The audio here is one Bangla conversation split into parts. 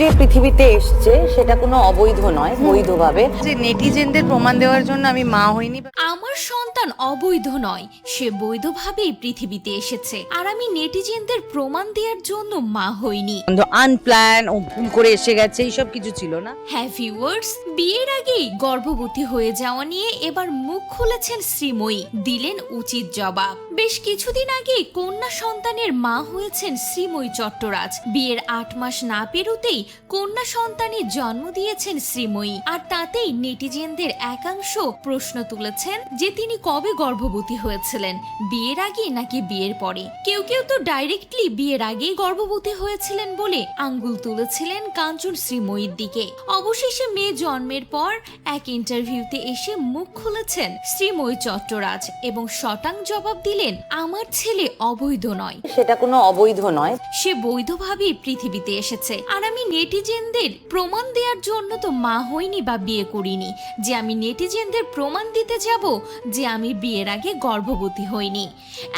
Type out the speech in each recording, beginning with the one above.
যে পৃথিবীতে এসছে সেটা কোনো অবৈধ নয় বৈধভাবে। যে নেটিজেনদের প্রমাণ দেওয়ার জন্য আমি মা হইনি আমার সন্তান অবৈধ নয় সে বৈধভাবেই পৃথিবীতে এসেছে। আর আমি নেটিজেনদের প্রমাণ দেওয়ার জন্য মা হইনি। আনপ্ল্যান ও ভুল করে এসে গেছে এইসব কিছু ছিল না। হ্যাঁ ভিউয়ার্স বিয়ের আগেই গর্ভবতী হয়ে যাওয়া নিয়ে এবার মুখ খুলেছেন শ্রীময়ী দিলেন উচিত জবাব। বেশ কিছুদিন আগে কন্যা সন্তানের মা হয়েছেন শ্রীময়ী চট্টরাজ। বিয়ের আট মাস না পেরোতেই কন্যা সন্তানের জন্ম দিয়েছেন শ্রীময়ী। আর তাতেই নেটিজেনদের একাংশ প্রশ্ন তুলেছেন যে তিনি কবে গর্ভবতী হয়েছিলেন, বিয়ের আগে নাকি বিয়ের পরে। কেউ কেউ তো ডাইরেক্টলি বিয়ের আগেই গর্ভবতী হয়েছিলেন বলে আঙ্গুল তুলেছিলেন কাঞ্চন শ্রীময়ীর দিকে। অবশেষে মেয়ে জন্মের পর এক ইন্টারভিউতে এসে মুখ খুলেছেন শ্রীময়ী চট্টরাজ এবং শটাং জবাব দিলেন আমার ছেলে অবৈধ নয়। সেটা কোনো অবৈধ নয়। সে বৈধভাবেই পৃথিবীতে এসেছে। আর আমি নেটিজেনদের প্রমাণ দেওয়ার জন্য তো মা হইনি বা বিয়ে করিনি। যে আমি নেটিজেনদের প্রমাণ দিতে যাব যে আমি বিয়ের আগে গর্ভবতী হইনি।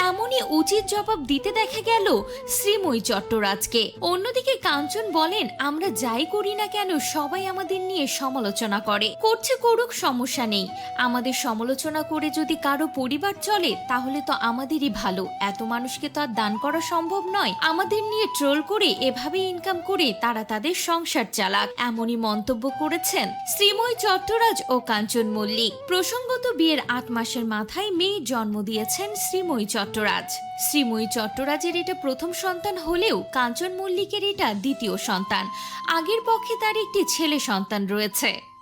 এমনই উচিত জবাব দিতে দেখা গেল শ্রীময়ী চট্টরাজকে। অন্যদিকে কাঞ্চন বলেন আমরা যাই করি না কেন সবাই আমাদের নিয়ে সমালোচনা করে। করছে করুক সমস্যা নেই। আমাদের সমালোচনা করে যদি কারও পরিবার চলে তাহলে তো আমাদেরই ভালো। এত মানুষকে তো আর দান করা সম্ভব নয়। আমাদের নিয়ে ট্রোল করে এভাবে ইনকাম করে তারা তাদের সংসার চালাক। এমনই মন্তব্য করেছেন শ্রীময় চট্টরাজ ও কাঞ্চন মল্লিক। প্রসঙ্গত বিয়ের আট মাসের মাথায় মেয়ে জন্ম দিয়েছেন শ্রীময়ী চট্টরাজ। শ্রীময়ী চট্টরাজের এটা প্রথম সন্তান হলেও কাঞ্চন মল্লিকের এটা দ্বিতীয় সন্তান। আগের পক্ষে তার একটি ছেলে সন্তান রয়েছে।